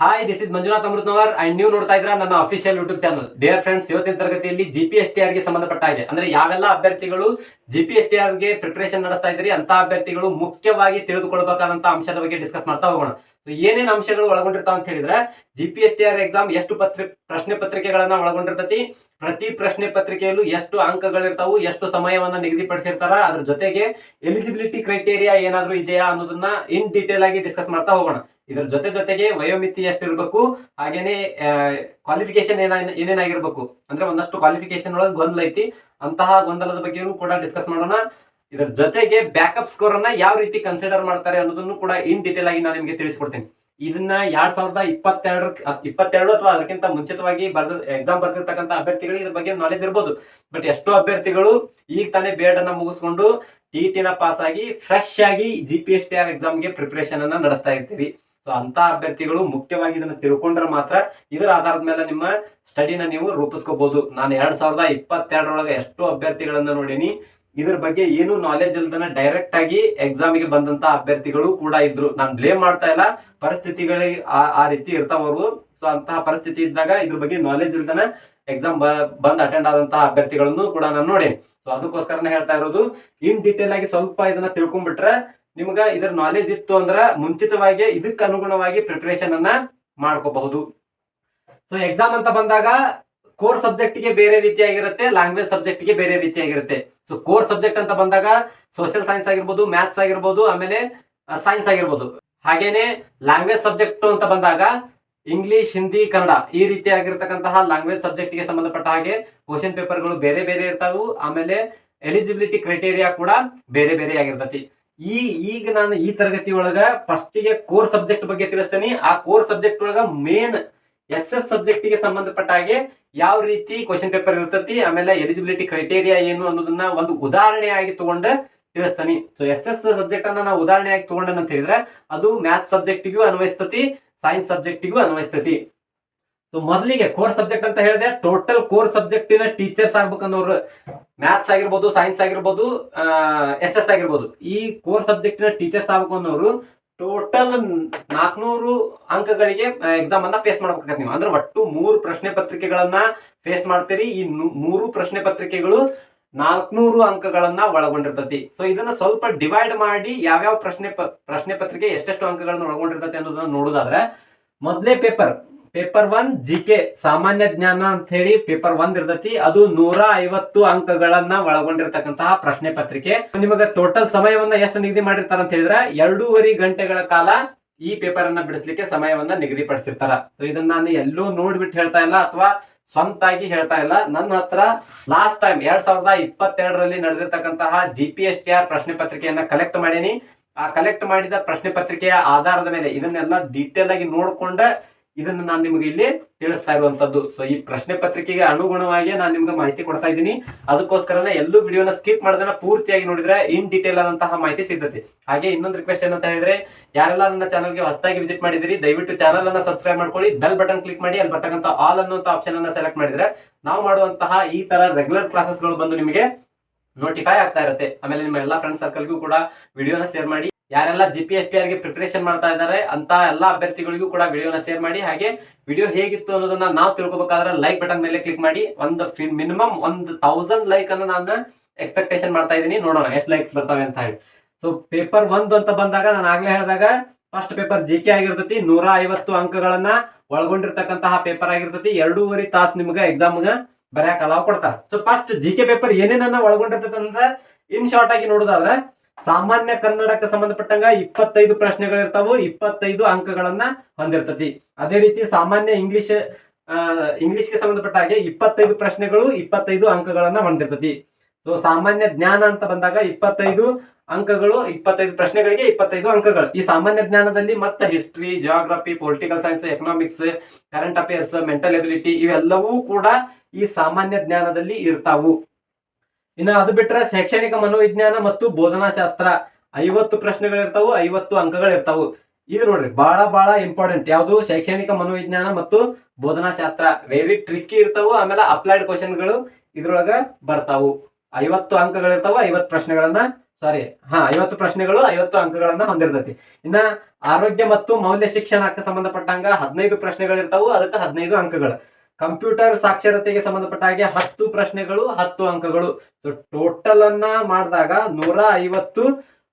Hi this is Manjunath Amruthnavar and ನೀವು ನೋಡ್ತಾ ಇದ್ರ ನನ್ನ official YouTube channel dear friends ಇವತ್ತಿನ ತರಗತಿಯಲ್ಲಿ ಜಿ ಪಿ ಎಸ್ ಟಿ ಆರ್ಗೆ ಸಂಬಂಧಪಟ್ಟ ಹಾಗೆ ಅಂದ್ರೆ ಯಾವೆಲ್ಲ ಅಭ್ಯರ್ಥಿಗಳು ಜಿ ಪಿ ಎಸ್ ಟಿ ಆರ್ಗೆ ಪ್ರಿಪರೇಷನ್ ನಡೆಸ್ತಾ ಇದ್ರಿ ಅಂತ ಅಭ್ಯರ್ಥಿಗಳು ಮುಖ್ಯವಾಗಿ ತಿಳಿದುಕೊಳ್ಬೇಕಾದಂತ ಅಂಶದ ಬಗ್ಗೆ ಡಿಸ್ಕಸ್ ಮಾಡ್ತಾ ಹೋಗೋಣ. ಏನೇನ್ ಅಂಶಗಳು ಒಳಗೊಂಡಿರ್ತಾವ ಅಂತ ಹೇಳಿದ್ರೆ G P S T R exam ಎಷ್ಟು ಪತ್ರಿ, ಪ್ರಶ್ನೆ ಪತ್ರಿಕೆಗಳನ್ನ ಒಳಗೊಂಡಿರ್ತತಿ, ಪ್ರತಿ ಪ್ರಶ್ನೆ ಪತ್ರಿಕೆಯಲ್ಲೂ ಎಷ್ಟು ಅಂಕಗಳಿರ್ತಾವು, ಎಷ್ಟು ಸಮಯವನ್ನ ನಿಗದಿಪಡಿಸಿರ್ತಾರ, ಅದ್ರ ಜೊತೆಗೆ ಎಲಿಜಿಬಿಲಿಟಿ ಕ್ರೈಟೇರಿಯಾ ಏನಾದರೂ ಇದೆಯಾ ಅನ್ನೋದನ್ನ ಇನ್ ಡೀಟೇಲ್ ಆಗಿ ಡಿಸ್ಕಸ್ ಮಾಡ್ತಾ ಹೋಗೋಣ. ಇದ್ರ ಜೊತೆ ಜೊತೆಗೆ ವಯೋಮಿತಿ ಎಷ್ಟಿರ್ಬೇಕು ಹಾಗೇನೆ ಕ್ವಾಲಿಫಿಕೇಶನ್ ಏನ, ಏನೇನಾಗಿರ್ಬೇಕು. ಅಂದ್ರೆ ಒಂದಷ್ಟು ಕ್ವಾಲಿಫಿಕೇಶನ್ ಒಳಗೆ ಗೊಂದಲ ಐತಿ. ಅಂತಹ ಗೊಂದಲದ ಬಗ್ಗೆನೂ ಕೂಡ ಡಿಸ್ಕಸ್ ಮಾಡೋಣ. ಇದರ ಜೊತೆಗೆ ಬ್ಯಾಕಪ್ ಸ್ಕೋರ್ ಅನ್ನ ಯಾವ ರೀತಿ ಕನ್ಸಿಡರ್ ಮಾಡ್ತಾರೆ ಅನ್ನೋದನ್ನು ಕೂಡ ಇನ್ ಡೀಟೇಲ್ ಆಗಿ ನಾನು ನಿಮಗೆ ತಿಳಿಸ್ಕೊಡ್ತೀನಿ. ಇದನ್ನ ಎರಡ್ ಸಾವಿರದ ಇಪ್ಪತ್ತೆರಡು ಇಪ್ಪತ್ತೆರಡು ಅಥವಾ ಅದಕ್ಕಿಂತ ಮುಂಚಿತವಾಗಿ ಬರ್ದ ಎಕ್ಸಾಮ್ ಬರ್ತಿರ್ತಕ್ಕಂಥ ಅಭ್ಯರ್ಥಿಗಳಿಗೆ ಇದ್ರ ಬಗ್ಗೆ ನಾಲೆಜ್ ಇರ್ಬೋದು. ಬಟ್ ಎಷ್ಟೋ ಅಭ್ಯರ್ಥಿಗಳು ಈಗ ತಾನೇ ಬೇಡ್ ಅನ್ನ ಮುಗಿಸ್ಕೊಂಡು ಟಿ ಟಿನ ಪಾಸ್ ಆಗಿ ಫ್ರೆಶ್ ಆಗಿ G P S T R ಎಕ್ಸಾಮ್ಗೆ ಪ್ರಿಪರೇಷನ್ ಅನ್ನ ನಡೆಸ್ತಾ ಇರ್ತೀರಿ. ಸೊ ಅಂತ ಅಭ್ಯರ್ಥಿಗಳು ಮುಖ್ಯವಾಗಿ ಇದನ್ನ ತಿಳ್ಕೊಂಡ್ರೆ ಮಾತ್ರ ಇದರ ಆಧಾರದ ಮೇಲೆ ನಿಮ್ಮ ಸ್ಟಡಿನ ನೀವು ರೂಪಿಸ್ಕೋಬಹುದು ನಾನು ಎರಡ್ ಸಾವಿರದ ಇಪ್ಪತ್ತೆರಡರೊಳಗೆ ಎಷ್ಟೋ ಅಭ್ಯರ್ಥಿಗಳನ್ನ ನೋಡೀನಿ. ಇದ್ರ ಬಗ್ಗೆ ಏನು ನಾಲೆಜ್ ಇಲ್ದನ ಡೈರೆಕ್ಟ್ ಆಗಿ ಎಕ್ಸಾಮಿಗೆ ಬಂದಂತ ಅಭ್ಯರ್ಥಿಗಳು ಕೂಡ ಇದ್ರು. ನಾನು ಬ್ಲೇಮ್ ಮಾಡ್ತಾ ಇಲ್ಲ. ಪರಿಸ್ಥಿತಿಗಳಿಗೆ ಆ- ರೀತಿ ಇರ್ತಾವರು ಸೊ ಅಂತಹ ಪರಿಸ್ಥಿತಿ ಇದ್ದಾಗ ಇದ್ರ ಬಗ್ಗೆ ನಾಲೆಜ್ ಇಲ್ದನ ಎಕ್ಸಾಮ್ ಬಂದ್ ಅಟೆಂಡ್ ಆದಂತಹ ಅಭ್ಯರ್ಥಿಗಳನ್ನು ಕೂಡ ನಾನು ನೋಡಿ ಸೊ ಅದಕ್ಕೋಸ್ಕರನೇ ಹೇಳ್ತಾ ಇರೋದು ಇನ್ ಡೀಟೇಲ್ ಆಗಿ ಸ್ವಲ್ಪ ಇದನ್ನ ತಿಳ್ಕೊಂಡ್ಬಿಟ್ರೆ ನಿಮ್ಗ ಇದ್ರ ನಾಲೆಜ್ ಇತ್ತು ಅಂದ್ರ ಮುಂಚಿತವಾಗಿ ಇದಕ್ಕೆ ಅನುಗುಣವಾಗಿ ಪ್ರಿಪರೇಷನ್ ಅನ್ನ ಮಾಡ್ಕೋಬಹುದು. ಸೊ ಎಕ್ಸಾಮ್ ಅಂತ ಬಂದಾಗ ಕೋರ್ ಸಬ್ಜೆಕ್ಟ್ಗೆ ಬೇರೆ ರೀತಿಯಾಗಿರುತ್ತೆ ಲ್ಯಾಂಗ್ವೇಜ್ ಸಬ್ಜೆಕ್ಟ್ಗೆ ಬೇರೆ ರೀತಿಯಾಗಿರುತ್ತೆ. ಸೊ ಕೋರ್ ಸಬ್ಜೆಕ್ಟ್ ಅಂತ ಬಂದಾಗ ಸೋಷಿಯಲ್ ಸೈನ್ಸ್ ಆಗಿರ್ಬೋದು ಮ್ಯಾಥ್ಸ್ ಆಗಿರ್ಬೋದು, ಆಮೇಲೆ ಸೈನ್ಸ್ ಆಗಿರ್ಬೋದು. ಹಾಗೇನೆ ಲ್ಯಾಂಗ್ವೇಜ್ ಸಬ್ಜೆಕ್ಟ್ ಅಂತ ಬಂದಾಗ ಇಂಗ್ಲಿಷ್ ಹಿಂದಿ ಕನ್ನಡ ಈ ರೀತಿಯಾಗಿರ್ತಕ್ಕಂತಹ ಲ್ಯಾಂಗ್ವೇಜ್ ಸಬ್ಜೆಕ್ಟ್ಗೆ ಸಂಬಂಧಪಟ್ಟ ಹಾಗೆ ಕ್ವಶನ್ ಪೇಪರ್ಗಳು ಬೇರೆ ಬೇರೆ ಇರ್ತಾವು. ಆಮೇಲೆ ಎಲಿಜಿಬಿಲಿಟಿ ಕ್ರೈಟೇರಿಯಾ ಕೂಡ ಬೇರೆ ಬೇರೆ ಆಗಿರ್ತತಿ. ಈ, ಈಗ ನಾನು ಈ ತರಗತಿ ಒಳಗ ಫಸ್ಟ್ಗೆ ಕೋರ್ ಸಬ್ಜೆಕ್ಟ್ ಬಗ್ಗೆ ತಿಳಿಸ್ತೇನೆ. ಆ ಕೋರ್ ಸಬ್ಜೆಕ್ಟ್ ಒಳಗ ಮೇನ್ ಎಸ್ ಎಸ್ ಸಬ್ಜೆಕ್ಟ್ಗೆ ಸಂಬಂಧಪಟ್ಟ ಹಾಗೆ ಯಾವ ರೀತಿ ಕ್ವಶನ್ ಪೇಪರ್ ಇರ್ತತಿ, ಆಮೇಲೆ ಎಲಿಜಿಬಿಲಿಟಿ ಕ್ರೈಟೇರಿಯಾ ಏನು ಅನ್ನೋದನ್ನ ಒಂದು ಉದಾಹರಣೆಯಾಗಿ ತಗೊಂಡ ತಿಳಿಸ್ತಾನೆ. ಸೊ ಎಸ್ ಎಸ್ ಸಬ್ಜೆಕ್ಟ್ ಅನ್ನ ನಾವು ಉದಾಹರಣೆಯಾಗಿ ತಗೊಂಡಂತ ಹೇಳಿದ್ರೆ ಅದು ಮ್ಯಾಥ್ಸ್ ಸಬ್ಜೆಕ್ಟಿಗೂ ಅನ್ವಯಿಸ್ತತಿ ಸೈನ್ಸ್ ಸಬ್ಜೆಕ್ಟಿಗೂ ಅನ್ವಯಿಸ್ತತಿ. ಸೊ ಮೊದಲಿಗೆ ಕೋರ್ ಸಬ್ಜೆಕ್ಟ್ ಅಂತ ಹೇಳಿದೆ ಟೋಟಲ್ ಕೋರ್ ಸಬ್ಜೆಕ್ಟಿನ ಟೀಚರ್ಸ್ ಆಗ್ಬೇಕನ್ನೋರು ಮ್ಯಾಥ್ಸ್ ಆಗಿರ್ಬೋದು ಸೈನ್ಸ್ ಆಗಿರ್ಬೋದು ಎಸ್ ಎಸ್ ಆಗಿರ್ಬೋದು. ಈ ಕೋರ್ ಸಬ್ಜೆಕ್ಟಿನ ಟೀಚರ್ಸ್ ಆಗ್ಬೇಕು ಅನ್ನೋರು ಟೋಟಲ್ ನಾಲ್ಕನೂರು ಅಂಕಗಳಿಗೆ ಎಕ್ಸಾಮ್ ಅನ್ನ ಫೇಸ್ ಮಾಡ್ಬೇಕಾಗತ್ತೆ ನೀವು. ಅಂದ್ರೆ ಒಟ್ಟು ಮೂರು ಪ್ರಶ್ನೆ ಪತ್ರಿಕೆಗಳನ್ನ ಫೇಸ್ ಮಾಡ್ತೀರಿ. ಈ ಮೂರು ಪ್ರಶ್ನೆ ಪತ್ರಿಕೆಗಳು ನಾಲ್ಕನೂರು ಅಂಕಗಳನ್ನ ಒಳಗೊಂಡಿರ್ತತಿ. ಸೊ ಇದನ್ನ ಸ್ವಲ್ಪ ಡಿವೈಡ್ ಮಾಡಿ ಯಾವ್ಯಾವ ಪ್ರಶ್ನೆ ಪ್ರಶ್ನೆ ಪತ್ರಿಕೆ ಎಷ್ಟೆಷ್ಟು ಅಂಕಗಳನ್ನ ಒಳಗೊಂಡಿರ್ತತಿ ಅನ್ನೋದನ್ನ ನೋಡೋದಾದ್ರೆ, ಮೊದಲೇ paper paper one G K ಸಾಮಾನ್ಯ ಜ್ಞಾನ ಅಂತ ಹೇಳಿ ಪೇಪರ್ ಒಂದ್ ಇರ್ತತಿ. ಅದು ನೂರ ಐವತ್ತು ಅಂಕಗಳನ್ನ ಒಳಗೊಂಡಿರ್ತಕ್ಕಂತಹ ಪ್ರಶ್ನೆ ಪತ್ರಿಕೆ. ನಿಮಗೆ ಟೋಟಲ್ ಸಮಯವನ್ನ ಎಷ್ಟು ನಿಗದಿ ಮಾಡಿರ್ತಾರ ಅಂತ ಹೇಳಿದ್ರೆ ಎರಡೂವರೆ ಗಂಟೆಗಳ ಕಾಲ ಈ ಪೇಪರ್ ಅನ್ನ ಬಿಡಿಸ್ಲಿಕ್ಕೆ ಸಮಯವನ್ನ ನಿಗದಿಪಡಿಸಿರ್ತಾರ. ಸೊ ಇದನ್ನ ನಾನು ಎಲ್ಲೂ ನೋಡ್ಬಿಟ್ಟು ಹೇಳ್ತಾ ಇಲ್ಲ ಅಥವಾ ಸ್ವಂತಾಗಿ ಹೇಳ್ತಾ ಇಲ್ಲ. ನನ್ನ ಹತ್ರ ಲಾಸ್ಟ್ ಟೈಮ್ ಎರಡ್ ಸಾವಿರದ ಇಪ್ಪತ್ತೆರಡರಲ್ಲಿ ನಡೆದಿರ್ತಕ್ಕಂತಹ G P S T R ಪ್ರಶ್ನೆ ಪತ್ರಿಕೆಯನ್ನ ಕಲೆಕ್ಟ್ ಮಾಡೀನಿ. ಆ ಕಲೆಕ್ಟ್ ಮಾಡಿದ ಪ್ರಶ್ನೆ ಪತ್ರಿಕೆಯ ಆಧಾರದ ಮೇಲೆ ಇದನ್ನೆಲ್ಲ ಡೀಟೇಲ್ ಆಗಿ ನೋಡ್ಕೊಂಡ ಇದನ್ನ ನಾನು ನಿಮಗೆ ಇಲ್ಲಿ ತಿಳಿಸ್ತಾ ಇರುವಂತದ್ದು. ಸೊ ಈ ಪ್ರಶ್ನೆ ಪತ್ರಿಕೆಗೆ ಅನುಗುಣವಾಗಿ ನಾನು ನಿಮ್ಗೆ ಮಾಹಿತಿ ಕೊಡ್ತಾ ಇದ್ದೀನಿ. ಅದಕ್ಕೋಸ್ಕರನೇ ಎಲ್ಲೂ ವಿಡಿಯೋನ ಸ್ಕಿಪ್ ಮಾಡದನ್ನ ಪೂರ್ತಿಯಾಗಿ ನೋಡಿದ್ರೆ ಇನ್ ಡೀಟೇಲ್ ಆದಂತಹ ಮಾಹಿತಿ ಸಿಗ್ತದೆ. ಹಾಗೆ ಇನ್ನೊಂದು ರಿಕ್ವೆಸ್ಟ್ ಏನಂತ ಹೇಳಿದ್ರೆ, ಯಾರೆಲ್ಲ ನನ್ನ ಚಾನಲ್ಗೆ ಹೊಸದಾಗಿ ವಿಸಿಟ್ ಮಾಡಿದಿರಿ ದಯವಿಟ್ಟು ಚಾನಲ್ ಅನ್ನ ಸಬ್ಸ್ಕ್ರೈಬ್ ಮಾಡ್ಕೊಳ್ಳಿ ಬೆಲ್ ಬಟನ್ ಕ್ಲಿಕ್ ಮಾಡಿ, ಅಲ್ಲಿ ಬರ್ತಕ್ಕಂಥ ಆಲ್ ಅನ್ನುವಂತ ಆಪ್ಷನ್ ಅನ್ನ ಸೆಲೆಕ್ಟ್ ಮಾಡಿದ್ರೆ ನಾವು ಮಾಡುವಂತಹ ಈ ತರ ರೆಗ್ಯುಲರ್ ಕ್ಲಾಸಸ್ಗಳು ಬಂದು ನಿಮಗೆ ನೋಟಿಫೈ ಆಗ್ತಾ ಇರುತ್ತೆ. ಆಮೇಲೆ ನಿಮ್ಮ ಎಲ್ಲಾ ಫ್ರೆಂಡ್ ಸರ್ಕಲ್ಗೂ ಕೂಡ ವಿಡಿಯೋನ ಶೇರ್ ಮಾಡಿ. ಯಾರೆಲ್ಲ ಜಿ ಪಿ ಎಸ್ ಟಿ ಆರ್ಗೆ ಪ್ರಿಪರೇಷನ್ ಮಾಡ್ತಾ ಇದ್ದಾರೆ ಅಂತ ಎಲ್ಲಾ ಅಭ್ಯರ್ಥಿಗಳಿಗೂ ಕೂಡ ವಿಡಿಯೋನ ಶೇರ್ ಮಾಡಿ. ಹಾಗೆ ವಿಡಿಯೋ ಹೇಗಿತ್ತು ಅನ್ನೋದನ್ನ ನಾವು ತಿಳ್ಕೊಬೇಕಾದ್ರೆ ಲೈಕ್ ಬಟನ್ ಮೇಲೆ ಕ್ಲಿಕ್ ಮಾಡಿ. ಒಂದು ಮಿನಿಮಮ್ ಒಂದು ತೌಸಂಡ್ ಲೈಕ್ ಅನ್ನ ನಾನು ಎಕ್ಸ್ಪೆಕ್ಟೇಷನ್ ಮಾಡ್ತಾ ಇದ್ದೀನಿ. ನೋಡೋಣ ಎಷ್ಟು ಲೈಕ್ಸ್ ಬರ್ತವೆ ಅಂತ ಹೇಳಿ. ಸೊ ಪೇಪರ್ ಒಂದು ಅಂತ ಬಂದಾಗ ನಾನು ಆಗ್ಲೇ ಹೇಳಿದಾಗ ಫಸ್ಟ್ ಪೇಪರ್ ಜಿ ಕೆ ಆಗಿರ್ತತಿ. ನೂರ ಐವತ್ತು ಅಂಕಗಳನ್ನ ಒಳಗೊಂಡಿರ್ತಕ್ಕಂತಹ ಪೇಪರ್ ಆಗಿರ್ತತಿ. ಎರಡೂವರೆ ತಾಸು ನಿಮ್ಗೆ ಎಕ್ಸಾಮ್ಗ ಬರ್ಯಾಕ ಅಲಾವ್ ಕೊಡ್ತಾರೆ. So first G K paper ಏನೇನನ್ನ ಒಳಗೊಂಡಿರ್ತದೆ ಅಂದ್ರೆ ಇನ್ ಶಾರ್ಟ್ ಆಗಿ ನೋಡೋದಾದ್ರೆ ಸಾಮಾನ್ಯ ಕನ್ನಡಕ್ಕೆ ಸಂಬಂಧಪಟ್ಟಂಗ ಇಪ್ಪತ್ತೈದು ಪ್ರಶ್ನೆಗಳಿರ್ತಾವು, ಇಪ್ಪತ್ತೈದು ಅಂಕಗಳನ್ನ ಹೊಂದಿರ್ತತಿ. ಅದೇ ರೀತಿ ಸಾಮಾನ್ಯ ಇಂಗ್ಲಿಷ್ ಇಂಗ್ಲಿಷ್ಗೆ ಸಂಬಂಧಪಟ್ಟ ಹಾಗೆ ಇಪ್ಪತ್ತೈದು ಪ್ರಶ್ನೆಗಳು, ಇಪ್ಪತ್ತೈದು ಅಂಕಗಳನ್ನ ಹೊಂದಿರ್ತತಿ. ಸೊ ಸಾಮಾನ್ಯ ಜ್ಞಾನ ಅಂತ ಬಂದಾಗ ಇಪ್ಪತ್ತೈದು ಅಂಕಗಳು, ಇಪ್ಪತ್ತೈದು ಪ್ರಶ್ನೆಗಳಿಗೆ ಇಪ್ಪತ್ತೈದು ಅಂಕಗಳು. ಈ ಸಾಮಾನ್ಯ ಜ್ಞಾನದಲ್ಲಿ ಮತ್ತೆ history geography political science economics current affairs mental ability ಇವೆಲ್ಲವೂ ಕೂಡ ಈ ಸಾಮಾನ್ಯ ಜ್ಞಾನದಲ್ಲಿ ಇರ್ತಾವು. ಇನ್ನು ಅದು ಬಿಟ್ರೆ ಶೈಕ್ಷಣಿಕ ಮನೋವಿಜ್ಞಾನ ಮತ್ತು ಬೋಧನಾಶಾಸ್ತ್ರ, ಐವತ್ತು ಪ್ರಶ್ನೆಗಳಿರ್ತಾವು, ಐವತ್ತು ಅಂಕಗಳಿರ್ತಾವು. ಇದು ನೋಡ್ರಿ ಬಹಳ ಬಹಳ ಇಂಪಾರ್ಟೆಂಟ್ ಯಾವುದು? ಶೈಕ್ಷಣಿಕ ಮನೋವಿಜ್ಞಾನ ಮತ್ತು ಬೋಧನಾಶಾಸ್ತ್ರ. ವೆರಿ ಟ್ರಿಕ್ಕಿ ಇರ್ತಾವು, ಆಮೇಲೆ ಅಪ್ಲೈಡ್ ಕ್ವಶನ್ಗಳು ಇದ್ರೊಳಗ ಬರ್ತಾವು. ಐವತ್ತು ಅಂಕಗಳಿರ್ತಾವ, ಐವತ್ತು ಪ್ರಶ್ನೆಗಳನ್ನ ಸಾರಿ ಹಾ, ಐವತ್ತು ಪ್ರಶ್ನೆಗಳು, ಐವತ್ತು ಅಂಕಗಳನ್ನ ಹೊಂದಿರ್ತೈತಿ. ಇನ್ನ ಆರೋಗ್ಯ ಮತ್ತು ಮೌಲ್ಯ ಶಿಕ್ಷಣಕ್ಕೆ ಸಂಬಂಧಪಟ್ಟಂಗ ಹದಿನೈದು ಪ್ರಶ್ನೆಗಳಿರ್ತಾವು, ಅದಕ್ಕೆ ಹದಿನೈದು ಅಂಕಗಳು. ಕಂಪ್ಯೂಟರ್ ಸಾಕ್ಷರತೆಗೆ ಸಂಬಂಧಪಟ್ಟ ಹಾಗೆ ಹತ್ತು ಪ್ರಶ್ನೆಗಳು, ಹತ್ತು ಅಂಕಗಳು. ಟೋಟಲ್ ಅನ್ನ ಮಾಡಿದಾಗ ನೂರ ಐವತ್ತು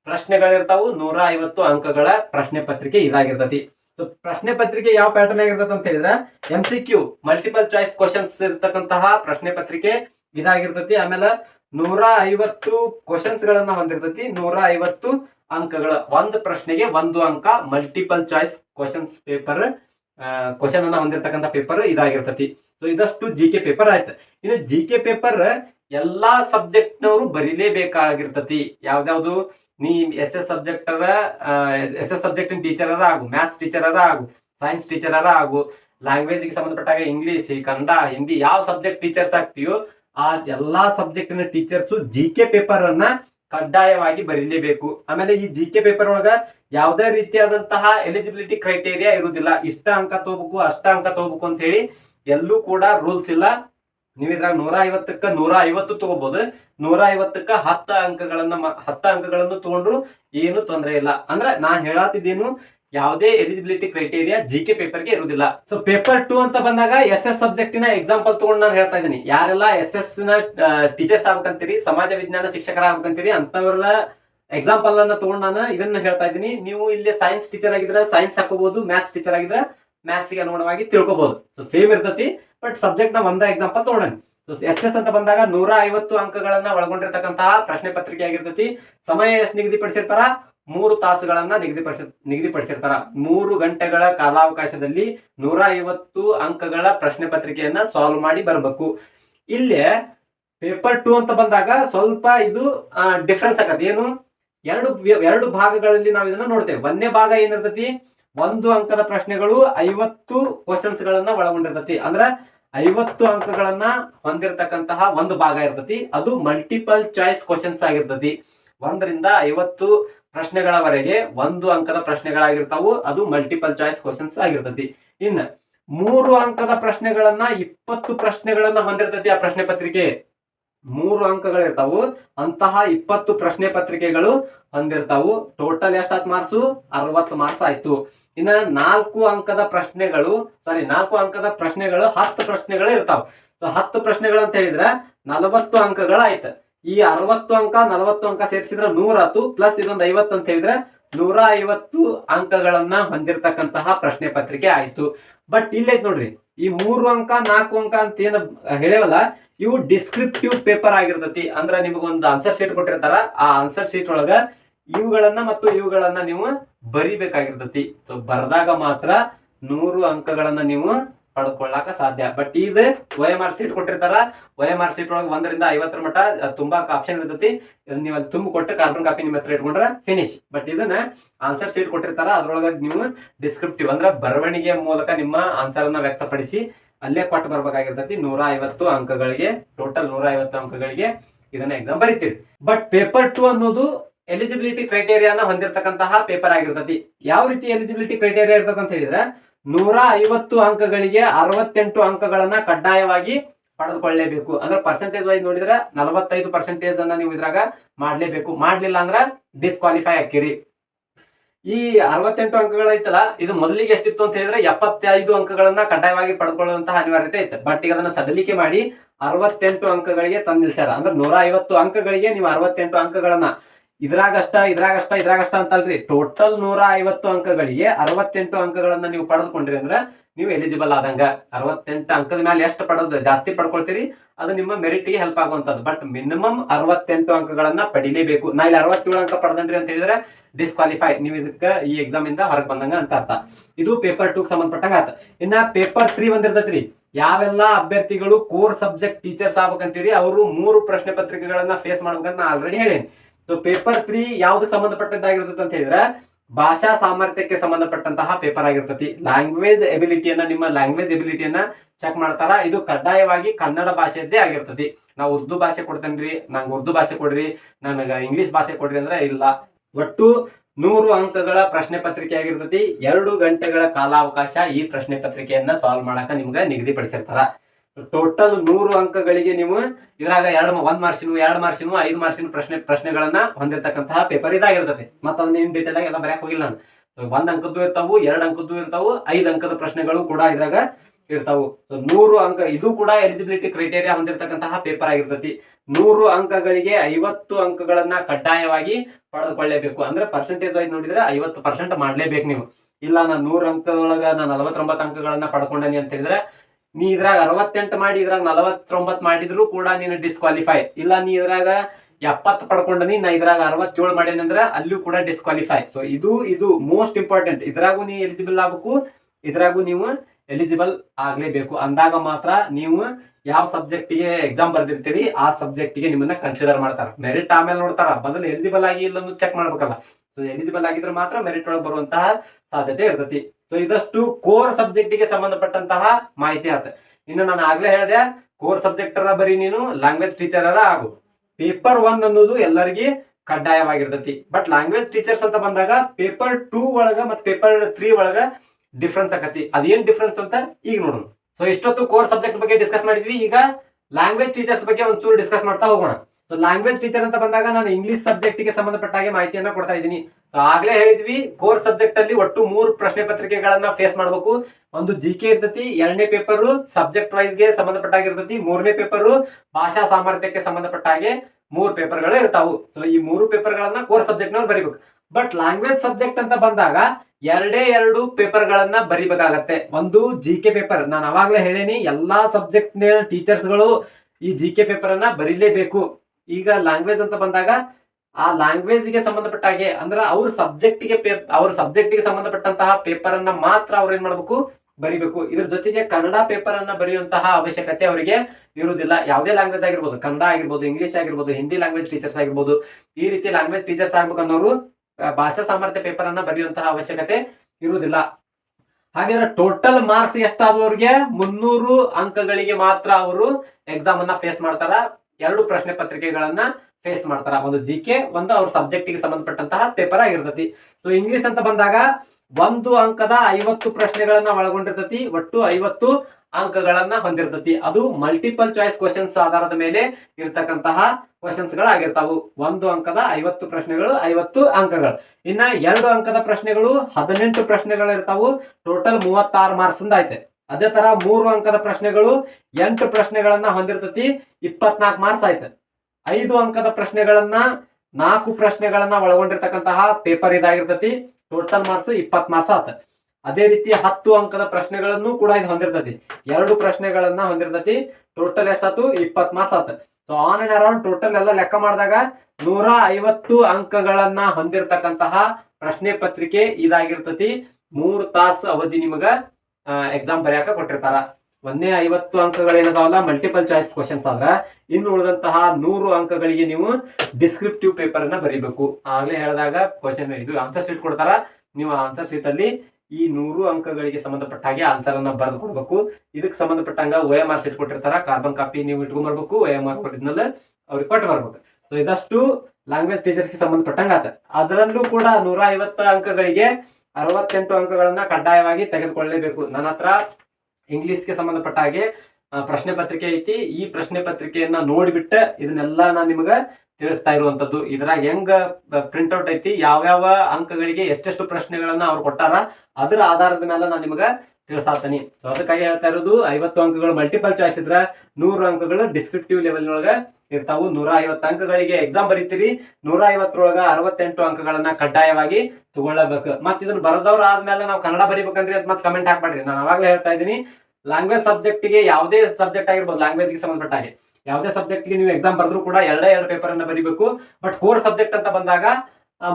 ಪ್ರಶ್ನೆಗಳಿರ್ತಾವು ನೂರ ಐವತ್ತು ಅಂಕಗಳ ಪ್ರಶ್ನೆ ಪತ್ರಿಕೆ ಇದಾಗಿರ್ತತಿ. ಸೊ ಪ್ರಶ್ನೆ ಪತ್ರಿಕೆ ಯಾವ ಪ್ಯಾಟರ್ನ್ ಆಗಿರ್ತದೆ ಅಂತ ಹೇಳಿದ್ರೆ M C Q multiple choice questions ಇರ್ತಕ್ಕಂತಹ ಪ್ರಶ್ನೆ ಪತ್ರಿಕೆ ಇದಾಗಿರ್ತತಿ. ಆಮೇಲೆ ನೂರ ಐವತ್ತು ಕ್ವಶನ್ಸ್ ಗಳನ್ನ ಹೊಂದಿರ್ತತಿ ನೂರ ಐವತ್ತು ಅಂಕಗಳ. ಒಂದು ಪ್ರಶ್ನೆಗೆ ಒಂದು ಅಂಕ multiple choice questions paper question ಅನ್ನ ಹೊಂದಿರತಕ್ಕಂಥ ಪೇಪರ್ ಇದಾಗಿರ್ತತಿ. ಸೊ ಇದಷ್ಟು ಜಿ ಕೆ ಪೇಪರ್ ಆಯ್ತು. ಇನ್ನು ಜಿ ಕೆ ಪೇಪರ್ ಎಲ್ಲಾ ಸಬ್ಜೆಕ್ಟ್ ನವರು ಬರೀಲೇಬೇಕಾಗಿರ್ತತಿ. ಯಾವ್ದಾವ್ದು ನೀ S S subject S S subject teacher ಅರ ಆಗು ಮ್ಯಾಥ್ಸ್ ಟೀಚರ್ ಅರ ಆಗು ಸೈನ್ಸ್ ಟೀಚರ್ ಅರ ಆಗು ಲ್ಯಾಂಗ್ವೇಜ್ಗೆ ಸಂಬಂಧಪಟ್ಟಾಗ ಇಂಗ್ಲೀಷ್ ಕನ್ನಡ ಹಿಂದಿ ಯಾವ ಸಬ್ಜೆಕ್ಟ್ ಟೀಚರ್ಸ್ ಆಗ್ತೀಯೋ, ಆ ಎಲ್ಲಾ ಸಬ್ಜೆಕ್ಟಿನ ಟೀಚರ್ಸ್ ಜಿ ಕೆ ಪೇಪರ್ ಅನ್ನ ಕಡ್ಡಾಯವಾಗಿ ಬರೀಲೇಬೇಕು. ಆಮೇಲೆ ಈ ಜಿ ಕೆ ಪೇಪರ್ ಒಳಗ ಯಾವುದೇ ರೀತಿಯಾದಂತಹ ಎಲಿಜಿಬಿಲಿಟಿ ಕ್ರೈಟೇರಿಯಾ ಇರುವುದಿಲ್ಲ. ಇಷ್ಟ ಅಂಕ ತಗೋಬೇಕು, ಅಷ್ಟ ಅಂಕ ತಗೋಬೇಕು ಅಂತ ಹೇಳಿ ಎಲ್ಲೂ ಕೂಡ ರೂಲ್ಸ್ ಇಲ್ಲ. ನೀವು ಇದ್ರಾಗ ನೂರ ಐವತ್ತಕ್ಕ ನೂರ ಐವತ್ತು ತಗೋಬಹುದು ನೂರ ಐವತ್ತಕ್ಕ ಹತ್ತ ಅಂಕಗಳನ್ನ ಹತ್ತು ಅಂಕಗಳನ್ನು ತಗೊಂಡ್ರು ಏನು ತೊಂದರೆ ಇಲ್ಲ. ಅಂದ್ರೆ ನಾ ಹೇಳತ್ತಿದ್ದೇನು ಯಾವುದೇ ಎಲಿಜಿಬಿಲಿಟಿ ಕ್ರೈಟೇರಿಯಾ ಜಿ ಕೆ ಪೇಪರ್ಗೆ ಇರುವುದಿಲ್ಲ. ಸೊ ಪೇಪರ್ ಟೂ ಅಂತ ಬಂದಾಗ ಎಸ್ ಎಸ್ ಸಬ್ಜೆಕ್ಟಿನ ಎಕ್ಸಾಂಪಲ್ ತಗೊಂಡು ನಾನು ಹೇಳ್ತಾ ಇದ್ದೀನಿ. ಯಾರೆಲ್ಲ ಎಸ್ ಎಸ್ನ ಟೀಚರ್ಸ್ ಆಗ್ಬೇಕಂತೀರಿ, ಸಮಾಜ ವಿಜ್ಞಾನ ಶಿಕ್ಷಕರ ಆಗ್ಬೇಕಂತೀರಿ ಅಂತವರೆಲ್ಲ ಎಕ್ಸಾಂಪಲ್ ಅನ್ನ ತಗೊಂಡು ನಾನು ಇದನ್ನ ಹೇಳ್ತಾ ಇದ್ದೀನಿ. ನೀವು ಇಲ್ಲಿ ಸೈನ್ಸ್ ಟೀಚರ್ ಆಗಿದ್ರೆ ಸೈನ್ಸ್ ಹಾಕೋಬಹುದು ಮ್ಯಾಥ್ಸ್ ಟೀಚರ್ ಆಗಿದ್ರೆ ಮ್ಯಾಥ್ಸ್ಗೆ ಅನುಗುಣವಾಗಿ ತಿಳ್ಕೊಬಹುದು ಸೊ ಸೇಮ್ ಇರ್ತತಿ. ಬಟ್ ಸಬ್ಜೆಕ್ಟ್ನ ಒಂದ ಎಕ್ಸಾಂಪಲ್ ತಗೊಳ್ಳೋಣ ಸೊ ಎಸ್ ಎಸ್ ಅಂತ ಬಂದಾಗ ನೂರ ಐವತ್ತು ಅಂಕಗಳನ್ನ ಒಳಗೊಂಡಿರ್ತಕ್ಕಂತಹ ಪ್ರಶ್ನೆ ಪತ್ರಿಕೆ ಆಗಿರ್ತತಿ. ಸಮಯ ಎಷ್ಟು ನಿಗದಿಪಡಿಸಿರ್ತಾರ? ಮೂರು ತಾಸುಗಳನ್ನ ನಿಗದಿಪಡಿಸಿ ನಿಗದಿಪಡಿಸಿರ್ತಾರ. ಮೂರು ಗಂಟೆಗಳ ಕಾಲಾವಕಾಶದಲ್ಲಿ ನೂರ ಐವತ್ತು ಅಂಕಗಳ ಪ್ರಶ್ನೆ ಪತ್ರಿಕೆಯನ್ನ ಸಾಲ್ವ್ ಮಾಡಿ ಬರಬೇಕು. ಇಲ್ಲೇ ಪೇಪರ್ ಟು ಅಂತ ಬಂದಾಗ ಸ್ವಲ್ಪ ಇದು ಡಿಫ್ರೆನ್ಸ್ ಆಗತ್ತೆ. ಏನು? ಎರಡು ಎರಡು ಭಾಗಗಳಲ್ಲಿ ನಾವು ಇದನ್ನ ನೋಡ್ತೇವೆ. ಒಂದನೇ ಭಾಗ ಏನಿರ್ತತಿ? ಒಂದು ಅಂಕದ ಪ್ರಶ್ನೆಗಳು ಐವತ್ತು ಕ್ವಶನ್ಸ್ ಗಳನ್ನ ಒಳಗೊಂಡಿರ್ತತಿ. ಅಂದ್ರ ಐವತ್ತು ಅಂಕಗಳನ್ನ ಹೊಂದಿರತಕ್ಕಂತಹ ಒಂದು ಭಾಗ ಇರ್ತತಿ. ಅದು ಮಲ್ಟಿಪಲ್ ಚಾಯ್ಸ್ ಕ್ವಶನ್ಸ್ ಆಗಿರ್ತತಿ. ಒಂದರಿಂದ ಐವತ್ತು ಪ್ರಶ್ನೆಗಳವರೆಗೆ ಒಂದು ಅಂಕದ ಪ್ರಶ್ನೆಗಳಾಗಿರ್ತಾವು. ಅದು ಮಲ್ಟಿಪಲ್ ಚಾಯ್ಸ್ ಕ್ವಶನ್ಸ್ ಆಗಿರ್ತತಿ. ಇನ್ನ ಮೂರು ಅಂಕದ ಪ್ರಶ್ನೆಗಳನ್ನ ಇಪ್ಪತ್ತು ಪ್ರಶ್ನೆಗಳನ್ನ ಹೊಂದಿರ್ತತಿ ಆ ಪ್ರಶ್ನೆ ಪತ್ರಿಕೆ. ಮೂರು ಅಂಕಗಳಿರ್ತಾವು ಅಂತಹ ಇಪ್ಪತ್ತು ಪ್ರಶ್ನೆ ಪತ್ರಿಕೆಗಳು ಹೊಂದಿರ್ತಾವು ಟೋಟಲ್ ಎಷ್ಟಾತ್ ಮಾರ್ಕ್ಸು ಅರವತ್ತು ಮಾರ್ಕ್ಸ್ ಆಯ್ತು. ಇನ್ನ ನಾಲ್ಕು ಅಂಕದ ಪ್ರಶ್ನೆಗಳು ಸಾರಿ ನಾಲ್ಕು ಅಂಕದ ಪ್ರಶ್ನೆಗಳು, ಹತ್ತು ಪ್ರಶ್ನೆಗಳು ಇರ್ತಾವ. ಹತ್ತು ಪ್ರಶ್ನೆಗಳು ಅಂತ ಹೇಳಿದ್ರೆ ನಲವತ್ತು ಅಂಕಗಳು ಆಯ್ತು ಈ ಅರವತ್ತು ಅಂಕ, ನಲವತ್ತು ಅಂಕ ಸೇರಿಸಿದ್ರೆ ನೂರ ಹತ್ತು ಪ್ಲಸ್ ಇದೊಂದು ಐವತ್ತು ಅಂತ ಹೇಳಿದ್ರೆ ನೂರ ಐವತ್ತು ಅಂಕಗಳನ್ನ ಹೊಂದಿರತಕ್ಕಂತಹ ಪ್ರಶ್ನೆ ಪತ್ರಿಕೆ ಆಯ್ತು. ಬಟ್ ಇಲ್ಲೈತ್ ನೋಡ್ರಿ, ಈ ಮೂರು ಅಂಕ, ನಾಲ್ಕು ಅಂಕ ಅಂತ ಏನ ಹೇಳೇವಲ್ಲ ಇವು ಡಿಸ್ಕ್ರಿಪ್ಟಿವ್ ಪೇಪರ್ ಆಗಿರ್ತತಿ. ಅಂದ್ರ ನಿಮಗೊಂದು ಆನ್ಸರ್ ಶೀಟ್ ಕೊಟ್ಟಿರ್ತಾರ ಆ ಆನ್ಸರ್ ಶೀಟ್ ಒಳಗ ಇವುಗಳನ್ನ ಮತ್ತು ಇವುಗಳನ್ನ ನೀವು ಬರಿಬೇಕಾಗಿರ್ತತಿ. ಸೊ ಬರೆದಾಗ ಮಾತ್ರ ನೂರು ಅಂಕಗಳನ್ನ ನೀವು ಪಡೆದುಕೊಳ್ಳಾಕ ಸಾಧ್ಯ. ಬಟ್ ಇದು ವೈ ಎಂ ಆರ್ ಸೀಟ್ ಕೊಟ್ಟಿರ್ತಾರ. ವೈ ಎಂ ಆರ್ ಸೀಟ್ ಒಳಗೆ ಒಂದರಿಂದ ಐವತ್ತರ ಮಟ್ಟ ತುಂಬಾ ಆಪ್ಷನ್ ಇರ್ತೈತಿ. ನೀವು ಅದು ತುಂಬ ಕೊಟ್ಟು ಕಾರ್ಬನ್ ಕಾಪಿ ನಿಮ್ಮ ಹತ್ರ ಇಟ್ಕೊಂಡ್ರೆ ಫಿನಿಶ್ ಬಟ್ ಇದನ್ನ ಆನ್ಸರ್ ಶೀಟ್ ಕೊಟ್ಟಿರ್ತಾರ. ಅದರೊಳಗೆ ನೀವು ಡಿಸ್ಕ್ರಿಪ್ಟಿವ್ ಅಂದ್ರೆ ಬರವಣಿಗೆ ಮೂಲಕ ನಿಮ್ಮ ಆನ್ಸರ್ ಅನ್ನ ವ್ಯಕ್ತಪಡಿಸಿ ಅಲ್ಲೇ ಕೊಟ್ಟು ಬರ್ಬೇಕಾಗಿರ್ತೈತಿ. ನೂರ ಐವತ್ತು ಅಂಕಗಳಿಗೆ ಟೋಟಲ್ ನೂರ ಐವತ್ತು ಅಂಕಗಳಿಗೆ ಇದನ್ನ ಎಕ್ಸಾಮ್ ಬರೀತೀರಿ. ಬಟ್ ಪೇಪರ್ ಟು ಅನ್ನೋದು ಎಲಿಜಿಬಿಲಿಟಿ ಕ್ರೈಟೇರಿಯಾನ ಹೊಂದಿರತಕ್ಕಂತಹ ಪೇಪರ್ ಆಗಿರ್ತತಿ. ಯಾವ ರೀತಿ ಎಲಿಜಿಬಿಲಿಟಿ ಕ್ರೈಟೇರಿಯಾ ಇರ್ತದೆ ಅಂತ ಹೇಳಿದ್ರೆ ನೂರ ಐವತ್ತು ಅಂಕಗಳಿಗೆ ಅರವತ್ತೆಂಟು ಅಂಕಗಳನ್ನ ಕಡ್ಡಾಯವಾಗಿ ಪಡೆದುಕೊಳ್ಳಲೇಬೇಕು ಅಂದ್ರೆ ಪರ್ಸೆಂಟೇಜ್ ವೈಸ್ ನೋಡಿದ್ರೆ ನಲವತ್ತೈದು ಪರ್ಸೆಂಟೇಜ್ ಅನ್ನ ನೀವು ಇದ್ರಾಗ ಮಾಡ್ಲೇಬೇಕು. ಮಾಡ್ಲಿಲ್ಲ ಅಂದ್ರೆ ಡಿಸ್ಕ್ವಾಲಿಫೈ ಆಕಿರಿ ಈ ಅರವತ್ತೆಂಟು ಅಂಕಗಳ ಐತಲ್ಲ ಇದು ಮೊದಲಿಗೆ ಎಷ್ಟಿತ್ತು ಅಂತ ಹೇಳಿದ್ರೆ ಎಪ್ಪತ್ತೈದು ಅಂಕಗಳನ್ನ ಕಡ್ಡಾಯವಾಗಿ ಪಡೆದುಕೊಳ್ಳುವಂತಹ ಅನಿವಾರ್ಯತೆ ಇತ್ತು. ಬಟ್ ಈಗ ಅದನ್ನ ಸಡಲಿಕೆ ಮಾಡಿ ಅರವತ್ತೆಂಟು ಅಂಕಗಳಿಗೆ ತಂದು ನಿಲ್ಸ್ಯಾರ ಅಂದ್ರೆ ನೂರ ಐವತ್ತು ಅಂಕಗಳಿಗೆ ನೀವು ಅರವತ್ತೆಂಟು ಅಂಕಗಳನ್ನ. ಇದ್ರಾಗಷ್ಟ ಇದ್ರಾಗಷ್ಟ ಇದ್ರಾಗಷ್ಟ ಅಂತಲ್ರಿ. ಟೋಟಲ್ ನೂರ ಐವತ್ತು ಅಂಕಗಳಿಗೆ ಅರವತ್ತೆಂಟು ಅಂಕಗಳನ್ನ ನೀವು ಪಡೆದುಕೊಂಡ್ರಿ ಅಂದ್ರೆ ನೀವು ಎಲಿಜಿಬಲ್ ಆದಂಗ ಅರವತ್ತೆಂಟು ಅಂಕದ ಮೇಲೆ ಎಷ್ಟು ಪಡೋದು ಜಾಸ್ತಿ ಪಡ್ಕೊಳ್ತೀರಿ, ಅದು ನಿಮ್ಮ ಮೆರಿಟ್ಗೆ ಹೆಲ್ಪ್ ಆಗುವಂತದ್ದು ಬಟ್ ಮಿನಿಮಮ್ ಅರವತ್ತೆಂಟು ಅಂಕಗಳನ್ನ ಪಡಿಲೇಬೇಕು. ನಾ ಇಲ್ಲಿ ಅರವತ್ತೇಳು ಅಂಕ ಪಡೆದನ್ರಿ ಅಂತ ಹೇಳಿದ್ರೆ ಡಿಸ್ಕ್ವಾಲಿಫೈ ನೀವು ಇದಕ್ಕೆ ಈ ಎಕ್ಸಾಮ್ ಇಂದ ಹೊರಗೆ ಬಂದಂಗ ಅಂತ ಅರ್ಥ. ಇದು ಪೇಪರ್ ಟೂ ಸಂಬಂಧಪಟ್ಟಂಗ ಆತ. ಇನ್ನ ಪೇಪರ್ ತ್ರೀ ಬಂದಿರ್ತೈತ್ರಿ. ಯಾವೆಲ್ಲ ಅಭ್ಯರ್ಥಿಗಳು ಕೋರ್ ಸಬ್ಜೆಕ್ಟ್ ಟೀಚರ್ಸ್ ಆಗ್ಬೇಕಂತೀರಿ, ಅವರು ಮೂರು ಪ್ರಶ್ನೆ ಪತ್ರಿಕೆಗಳನ್ನ ಫೇಸ್ ಮಾಡ್ಬೇಕಂತ ನಾ ಆಲ್ರೆಡಿ ಹೇಳೇನಿ. ಸೊ ಪೇಪರ್ ತ್ರೀ ಯಾವ್ದಕ್ಕೆ ಸಂಬಂಧಪಟ್ಟದ್ದಾಗಿರ್ತದೆ ಅಂತ ಹೇಳಿದ್ರೆ ಭಾಷಾ ಸಾಮರ್ಥ್ಯಕ್ಕೆ ಸಂಬಂಧಪಟ್ಟಂತಹ ಪೇಪರ್ ಆಗಿರ್ತತಿ. ಲ್ಯಾಂಗ್ವೇಜ್ ಎಬಿಲಿಟಿಯನ್ನ ನಿಮ್ಮ ಲ್ಯಾಂಗ್ವೇಜ್ ಎಬಿಲಿಟಿಯನ್ನ ಚೆಕ್ ಮಾಡ್ತಾರ. ಇದು ಕಡ್ಡಾಯವಾಗಿ ಕನ್ನಡ ಭಾಷೆಯದ್ದೇ ಆಗಿರ್ತತಿ. ನಾವು ಉರ್ದು ಭಾಷೆ ಕೊಡ್ತೇನ್ರಿ, ನಂಗೆ ಉರ್ದು ಭಾಷೆ ಕೊಡ್ರಿ, ನನಗೆ ಇಂಗ್ಲಿಷ್ ಭಾಷೆ ಕೊಡ್ರಿ ಅಂದ್ರೆ ಇಲ್ಲ. ಒಟ್ಟು ನೂರು ಅಂಕಗಳ ಪ್ರಶ್ನೆ ಪತ್ರಿಕೆ ಆಗಿರ್ತತಿ. ಎರಡು ಗಂಟೆಗಳ ಕಾಲಾವಕಾಶ ಈ ಪ್ರಶ್ನೆ ಪತ್ರಿಕೆಯನ್ನ ಸಾಲ್ವ್ ಮಾಡಕ ನಿಮ್ಗೆ ನಿಗದಿಪಡಿಸಿರ್ತಾರ. ಟೋಟಲ್ ನೂರು ಅಂಕಗಳಿಗೆ ನೀವು ಇದ್ರಾಗ ಎರಡು ಒಂದ್ ಮಾರ್ಕ್ಸಿನ ಎರಡು ಮಾರ್ಕ್ಸಿನ ಐದು ಮಾರ್ಕ್ಸಿನ ಪ್ರಶ್ನೆ ಪ್ರಶ್ನೆಗಳನ್ನ ಹೊಂದಿರತಕ್ಕಂತಹ ಪೇಪರ್ ಇದಾಗಿರ್ತದೆ. ಮತ್ತ ಏನ್ ಡೀಟೇಲ್ ಆಗಿ ಎಲ್ಲ ಬರೆಯಕ್ ಹೋಗಿಲ್ಲ ನಾನು. ಒಂದ್ ಅಂಕದ್ದು ಇರ್ತಾವು, ಎರಡ್ ಅಂಕದ್ದು ಇರ್ತಾವು, ಐದು ಅಂಕದ ಪ್ರಶ್ನೆಗಳು ಕೂಡ ಇದ್ರಾಗ ಇರ್ತಾವು. ನೂರು ಅಂಕ ಇದು ಕೂಡ ಎಲಿಜಿಬಿಲಿಟಿ ಕ್ರೈಟೇರಿಯಾ ಹೊಂದಿರತಕ್ಕಂತಹ ಪೇಪರ್ ಆಗಿರ್ತತಿ. ನೂರು ಅಂಕಗಳಿಗೆ ಐವತ್ತು ಅಂಕಗಳನ್ನ ಕಡ್ಡಾಯವಾಗಿ ಪಡೆದುಕೊಳ್ಳೇಬೇಕು. ಅಂದ್ರೆ ಪರ್ಸೆಂಟೇಜ್ ವೈಸ್ ನೋಡಿದ್ರೆ ಐವತ್ತು ಪರ್ಸೆಂಟ್ ಮಾಡ್ಲೇಬೇಕು ನೀವು. ಇಲ್ಲ, ನಾನು ನೂರು ಅಂಕದೊಳಗ ನಾನು ನಲವತ್ತೊಂಬತ್ತು ಅಂಕಗಳನ್ನ ಪಡ್ಕೊಂಡೇನಿ ಅಂತ ಹೇಳಿದ್ರೆ ನೀ ಇದ್ರಾಗ ಅರವತ್ತೆಂಟು ಮಾಡಿ, ಇದ್ರಾಗ ನಲವತ್ತೊಂಬತ್ತು ಮಾಡಿದ್ರು ಕೂಡ ನೀನು ಡಿಸ್ಕ್ವಾಲಿಫೈ ಇಲ್ಲ, ನೀ ಇದ್ರಾಗ ಎಪ್ಪತ್ತು ಪಡ್ಕೊಂಡನಿ ನಾ ಇದ್ರಾಗ ಅರವತ್ತೇಳು ಮಾಡೇನಿ ಅಂದ್ರೆ ಅಲ್ಲೂ ಕೂಡ ಡಿಸ್ಕ್ವಾಲಿಫೈ ಸೊ ಇದು ಇದು ಮೋಸ್ಟ್ ಇಂಪಾರ್ಟೆಂಟ್ ಇದ್ರಾಗೂ ನೀ ಎಲಿಜಿಬಲ್ ಆಗ್ಬೇಕು, ಇದ್ರಾಗೂ ನೀವು ಎಲಿಜಿಬಲ್ ಆಗ್ಲೇಬೇಕು. ಅಂದಾಗ ಮಾತ್ರ ನೀವು ಯಾವ ಸಬ್ಜೆಕ್ಟಿಗೆ ಎಕ್ಸಾಮ್ ಬರ್ದಿರ್ತೀರಿ, ಆ ಸಬ್ಜೆಕ್ಟಿಗೆ ನಿಮ್ಮನ್ನ ಕನ್ಸಿಡರ್ ಮಾಡ್ತಾರೆ. ಮೆರಿಟ್ ಆಮೇಲೆ ನೋಡ್ತಾರ. ಬದಲು ಎಲಿಜಿಬಲ್ ಆಗಿ ಇಲ್ಲ ಚೆಕ್ ಮಾಡ್ಬೇಕಲ್ಲ. ಸೊ ಎಲಿಜಿಬಲ್ ಆಗಿದ್ರೆ ಮಾತ್ರ ಮೆರಿಟ್ ಒಳಗೆ ಬರುವಂತಹ ಸಾಧ್ಯತೆ ಇರ್ತೈತಿ. ಸೊ ಇದಷ್ಟು ಕೋರ್ ಸಬ್ಜೆಕ್ಟಿಗೆ ಸಂಬಂಧಪಟ್ಟಂತಹ ಮಾಹಿತಿ ಆತ. ಇನ್ನು ನಾನು ಆಗ್ಲೇ ಹೇಳಿದೆ ಕೋರ್ ಸಬ್ಜೆಕ್ಟ್ ಬರೀ ನೀನು ಲ್ಯಾಂಗ್ವೇಜ್ ಟೀಚರ್ ಆಗು. ಪೇಪರ್ ಒನ್ ಅನ್ನೋದು ಎಲ್ಲರಿಗೆ ಕಡ್ಡಾಯವಾಗಿರ್ತೈತಿ. ಬಟ್ ಲ್ಯಾಂಗ್ವೇಜ್ ಟೀಚರ್ಸ್ ಅಂತ ಬಂದಾಗ ಪೇಪರ್ ಟೂ ಒಳಗ ಮತ್ತೆ ಪೇಪರ್ ತ್ರೀ ಒಳಗ ಡಿಫ್ರೆನ್ಸ್ ಆಕತಿ. ಅದೇನ್ ಡಿಫ್ರೆನ್ಸ್ ಅಂತ ಈಗ ನೋಡೋಣ. ಸೊ ಇಷ್ಟೊತ್ತು ಕೋರ್ ಸಬ್ಜೆಕ್ಟ್ ಬಗ್ಗೆ ಡಿಸ್ಕಸ್ ಮಾಡಿದ್ವಿ. ಈಗ ಲ್ಯಾಂಗ್ವೇಜ್ ಟೀಚರ್ಸ್ ಬಗ್ಗೆ ಒಂಚೂರು ಡಿಸ್ಕಸ್ ಮಾಡ್ತಾ ಹೋಗೋಣ. ಸೊ ಲ್ಯಾಂಗ್ವೇಜ್ ಟೀಚರ್ ಅಂತ ಬಂದಾಗ ನಾನು ಇಂಗ್ಲಿಷ್ ಸಬ್ಜೆಕ್ಟ್ಗೆ ಸಂಬಂಧಪಟ್ಟ ಹಾಗೆ ಮಾಹಿತಿಯನ್ನ ಕೊಡ್ತಾ ಇದ್ದೀನಿ. ಆಗ್ಲೇ ಹೇಳಿದ್ವಿ ಕೋರ್ ಸಬ್ಜೆಕ್ಟ್ ಅಲ್ಲಿ ಒಟ್ಟು ಮೂರು ಪ್ರಶ್ನೆ ಪತ್ರಿಕೆಗಳನ್ನ ಫೇಸ್ ಮಾಡಬೇಕು. ಒಂದು ಜಿ ಕೆ ಇರ್ತತಿ, ಎರಡನೇ ಪೇಪರ್ ಸಬ್ಜೆಕ್ಟ್ ವೈಸ್ಗೆ ಸಂಬಂಧಪಟ್ಟಾಗಿರ್ತತಿ, ಮೂರನೇ ಪೇಪರ್ ಭಾಷಾ ಸಾಮರ್ಥ್ಯಕ್ಕೆ ಸಂಬಂಧಪಟ್ಟ ಹಾಗೆ ಮೂರು ಪೇಪರ್ಗಳು ಇರ್ತಾವು. ಸೊ ಈ ಮೂರು ಪೇಪರ್ ಗಳನ್ನ ಕೋರ್ ಸಬ್ಜೆಕ್ಟ್ ನವ್ರು ಬರಿಬೇಕು. ಬಟ್ ಲ್ಯಾಂಗ್ವೇಜ್ ಸಬ್ಜೆಕ್ಟ್ ಅಂತ ಬಂದಾಗ ಎರಡೇ ಎರಡು ಪೇಪರ್ ಗಳನ್ನ ಬರಿಬೇಕಾಗತ್ತೆ. ಒಂದು ಜಿ ಕೆ ಪೇಪರ್ ನಾನು ಅವಾಗ್ಲೇ ಹೇಳೇನಿ, ಎಲ್ಲಾ ಸಬ್ಜೆಕ್ಟ್ ಟೀಚರ್ಸ್ಗಳು ಈ ಜಿ ಕೆ ಪೇಪರ್ ಅನ್ನ ಬರೀಲೇಬೇಕು. ಈಗ ಲ್ಯಾಂಗ್ವೇಜ್ ಅಂತ ಬಂದಾಗ ಆ ಲ್ಯಾಂಗ್ವೇಜ್ಗೆ ಸಂಬಂಧಪಟ್ಟ ಹಾಗೆ ಅಂದ್ರೆ ಅವ್ರ ಸಬ್ಜೆಕ್ಟ್ಗೆ ಅವ್ರ ಸಬ್ಜೆಕ್ಟ್ಗೆ ಸಂಬಂಧಪಟ್ಟಂತಹ ಪೇಪರ್ ಅನ್ನ ಮಾತ್ರ ಅವ್ರು ಏನ್ ಮಾಡ್ಬೇಕು? ಬರಿಬೇಕು. ಇದ್ರ ಜೊತೆಗೆ ಕನ್ನಡ ಪೇಪರ್ ಅನ್ನ ಬರೆಯುವಂತಹ ಅವಶ್ಯಕತೆ ಅವರಿಗೆ ಇರುವುದಿಲ್ಲ ಯಾವುದೇ ಲ್ಯಾಂಗ್ವೇಜ್ ಆಗಿರ್ಬೋದು. ಕನ್ನಡ ಆಗಿರ್ಬೋದು ಇಂಗ್ಲಿಷ್ ಆಗಿರ್ಬೋದು ಹಿಂದಿ ಲ್ಯಾಂಗ್ವೇಜ್ ಟೀಚರ್ಸ್ ಆಗಿರ್ಬೋದು. ಈ ರೀತಿ ಲ್ಯಾಂಗ್ವೇಜ್ ಟೀಚರ್ಸ್ ಆಗ್ಬೇಕು ಅನ್ನೋರು ಭಾಷಾ ಸಾಮರ್ಥ್ಯ ಪೇಪರ್ ಅನ್ನ ಬರೆಯುವಂತಹ ಅವಶ್ಯಕತೆ ಇರುವುದಿಲ್ಲ ಹಾಗಾದ್ರೆ ಟೋಟಲ್ ಮಾರ್ಕ್ಸ್ ಎಷ್ಟಾದವ್ರಿಗೆ ಮುನ್ನೂರು ಅಂಕಗಳಿಗೆ ಮಾತ್ರ ಅವರು ಎಕ್ಸಾಮ್ ಅನ್ನ ಫೇಸ್ ಮಾಡ್ತಾರ. ಎರಡು ಪ್ರಶ್ನೆ ಪತ್ರಿಕೆಗಳನ್ನ ಫೇಸ್ ಮಾಡ್ತಾರ. ಒಂದು ಜಿ ಕೆ ಒಂದು ಅವ್ರ ಸಬ್ಜೆಕ್ಟ್ಗೆ ಸಂಬಂಧಪಟ್ಟಂತಹ ಪೇಪರ್ ಆಗಿರ್ತೈತಿ. ಸೊ ಇಂಗ್ಲಿಷ್ ಅಂತ ಬಂದಾಗ ಒಂದು ಅಂಕದ ಐವತ್ತು ಪ್ರಶ್ನೆಗಳನ್ನ ಒಳಗೊಂಡಿರ್ತತಿ. ಒಟ್ಟು ಐವತ್ತು ಅಂಕಗಳನ್ನ ಹೊಂದಿರ್ತತಿ. ಅದು ಮಲ್ಟಿಪಲ್ ಚಾಯ್ಸ್ ಕ್ವಶನ್ಸ್ ಆಧಾರದ ಮೇಲೆ ಇರ್ತಕ್ಕಂತಹ ಕ್ವಶನ್ಸ್ ಗಳಾಗಿರ್ತಾವು. ಒಂದು ಅಂಕದ ಐವತ್ತು ಪ್ರಶ್ನೆಗಳು, ಐವತ್ತು ಅಂಕಗಳು. ಇನ್ನ ಎರಡು ಅಂಕದ ಪ್ರಶ್ನೆಗಳು, ಹದಿನೆಂಟು ಪ್ರಶ್ನೆಗಳು ಇರ್ತಾವು. ಟೋಟಲ್ ಮೂವತ್ತಾರು ಮಾರ್ಕ್ಸ್ ಐತೆ. ಅದೇ ತರ ಮೂರು ಅಂಕದ ಪ್ರಶ್ನೆಗಳು, ಎಂಟು ಪ್ರಶ್ನೆಗಳನ್ನ ಹೊಂದಿರ್ತತಿ. ಇಪ್ಪತ್ನಾಲ್ಕು ಮಾರ್ಕ್ಸ್ ಆಯ್ತು. ಐದು ಅಂಕದ ಪ್ರಶ್ನೆಗಳನ್ನ, ನಾಲ್ಕು ಪ್ರಶ್ನೆಗಳನ್ನ ಒಳಗೊಂಡಿರ್ತಕ್ಕಂತಹ ಪೇಪರ್ ಇದಾಗಿರ್ತತಿ. ಟೋಟಲ್ ಮಾರ್ಕ್ಸ್ ಇಪ್ಪತ್ ಮಾರ್ಕ್ಸ್ ಆತ. ಅದೇ ರೀತಿ ಹತ್ತು ಅಂಕದ ಪ್ರಶ್ನೆಗಳನ್ನು ಕೂಡ ಇದು ಹೊಂದಿರ್ತತಿ. ಎರಡು ಪ್ರಶ್ನೆಗಳನ್ನ ಹೊಂದಿರ್ತತಿ. ಟೋಟಲ್ ಎಷ್ಟಾತು ಇಪ್ಪತ್ ಮಾರ್ಕ್ಸ್ ಆತ. So on and around total ಎಲ್ಲ ಲೆಕ್ಕ ಮಾಡಿದಾಗ ನೂರ ಐವತ್ತು ಅಂಕಗಳನ್ನ ಹೊಂದಿರತಕ್ಕಂತಹ ಪ್ರಶ್ನೆ ಪತ್ರಿಕೆ ಇದಾಗಿರ್ತತಿ. ಮೂರು ತಾಸು ಅವಧಿ ನಿಮಗ ಎಕ್ಸಾಮ್ ಬರೆಯಾಕ ಕೊಟ್ಟಿರ್ತಾರ. ಒಂದೇ ಐವತ್ತು ಅಂಕಗಳೇನದಾವಲ್ಲ ಮಲ್ಟಿಪಲ್ ಚಾಯ್ಸ್ ಕ್ವಶನ್ಸ್ ಆದ್ರೆ ಇನ್ನು ಉಳಿದಂತಹ ನೂರು ಅಂಕಗಳಿಗೆ ನೀವು ಡಿಸ್ಕ್ರಿಪ್ಟಿವ್ ಪೇಪರ್ ಅನ್ನ ಬರೀಬೇಕು. ಆಗ್ಲೇ ಹೇಳಿದಾಗ ಕ್ವಶನ್ ಇದು ಆನ್ಸರ್ ಶೀಟ್ ಕೊಡ್ತಾರ. ನೀವು ಆನ್ಸರ್ ಶೀಟ್ ಅಲ್ಲಿ ಈ ನೂರು ಅಂಕಗಳಿಗೆ ಸಂಬಂಧಪಟ್ಟ ಹಾಗೆ ಆನ್ಸರ್ ಅನ್ನ ಬರೆದು ಕೊಡ್ಬೇಕು. ಇದಕ್ಕೆ ಸಂಬಂಧಪಟ್ಟಂಗ ಒ ಎಂ ಆರ್ ಶೀಟ್ ಕೊಟ್ಟಿರ್ತಾರ. ಕಾರ್ಬನ್ ಕಾಪಿ ನೀವು ಇಟ್ಕೊಂಡ್ ಬರ್ಬೇಕು. ಒ ಎಂ ಆರ್ ಕೊಟ್ಟಿದ್ಮೇಲೆ ಅವ್ರಿಗೆ ಕೊಟ್ಟು ಬರ್ಬೇಕು. ಸೊ ಇದಷ್ಟು ಲ್ಯಾಂಗ್ವೇಜ್ ಟೀಚರ್ಸ್ಗೆ ಸಂಬಂಧಪಟ್ಟಂಗ ಆತ. ಅದರಲ್ಲೂ ಕೂಡ ನೂರ ಐವತ್ತು ಅಂಕಗಳಿಗೆ ಅರವತ್ತೆಂಟು ಅಂಕಗಳನ್ನ ಕಡ್ಡಾಯವಾಗಿ ತೆಗೆದುಕೊಳ್ಳಲೇಬೇಕು ನನ್ನ ಹತ್ರ ಇಂಗ್ಲಿಷ್ಗೆ ಸಂಬಂಧಪಟ್ಟ ಹಾಗೆ ಪ್ರಶ್ನೆ ಪತ್ರಿಕೆ ಐತಿ. ಈ ಪ್ರಶ್ನೆ ಪತ್ರಿಕೆಯನ್ನ ನೋಡಿಬಿಟ್ಟ ಇದನ್ನೆಲ್ಲ ನಾನು ನಿಮಗ ತಿಳಿಸ್ತಾ ಇರುವಂತದ್ದು. ಇದ್ರಾಗ ಹೆಂಗ ಪ್ರಿಂಟ್ಔಟ್ ಐತಿ, ಯಾವ್ಯಾವ ಅಂಕಗಳಿಗೆ ಎಷ್ಟೆಷ್ಟು ಪ್ರಶ್ನೆಗಳನ್ನ ಅವ್ರು ಕೊಟ್ಟಾರ, ಅದರ ಆಧಾರದ ಮೇಲೆ ನಾನು ನಿಮಗ ತಿಳಿಸಾತೀನಿ ಸೊ ಅದಕ್ಕಾಗಿ ಹೇಳ್ತಾ ಇರೋದು ಐವತ್ತು ಅಂಕಗಳು ಮಲ್ಟಿಪಲ್ ಚಾಯ್ಸ್ ಇದ್ರ ನೂರು ಅಂಕಗಳು ಡಿಸ್ಕ್ರಿಪ್ಟಿವ್ ಲೆವೆಲ್ ಒಳಗ ಇರ್ತಾವು. ನೂರ ಐವತ್ತು ಅಂಕಗಳಿಗೆ ಎಕ್ಸಾಮ್ ಬರೀತೀರಿ. ನೂರ ಐವತ್ತರೊಳಗ ಅರವತ್ತೆಂಟು ಅಂಕಗಳನ್ನ ಕಡ್ಡಾಯವಾಗಿ ತಗೊಳ್ಳಬೇಕು. ಮತ್ತೆ ಇದನ್ನ ಬರದವ್ರ ಆದ್ಮೇಲೆ ನಾವು ಕನ್ನಡ ಬರೀಬೇಕಂದ್ರೆ ಅದ್ ಮತ್ತೆ ಕಮೆಂಟ್ ಹಾಕ್ಬೇಡ್ರಿ. ನಾನು ಅವಾಗಲೇ ಹೇಳ್ತಾ ಇದ್ದೀನಿ ಲ್ಯಾಂಗ್ವೇಜ್ ಸಬ್ಜೆಕ್ಟ್ಗೆ ಯಾವುದೇ ಸಬ್ಜೆಕ್ಟ್ ಆಗಿರ್ಬೋದು ಲ್ಯಾಂಗ್ವೇಜ್ಗೆ ಸಂಬಂಧಪಟ್ಟ ಹಾಗೆ. ಯಾವುದೇ ಸಬ್ಜೆಕ್ಟ್ಗೆ ನೀವು ಎಕ್ಸಾಮ್ ಬರೆದ್ರು ಕೂಡ ಎರಡೇ ಎರಡು ಪೇಪರ್ ಅನ್ನ ಬರೀಬೇಕು. ಬಟ್ ಕೋರ್ ಸಬ್ಜೆಕ್ಟ್ ಅಂತ ಬಂದಾಗ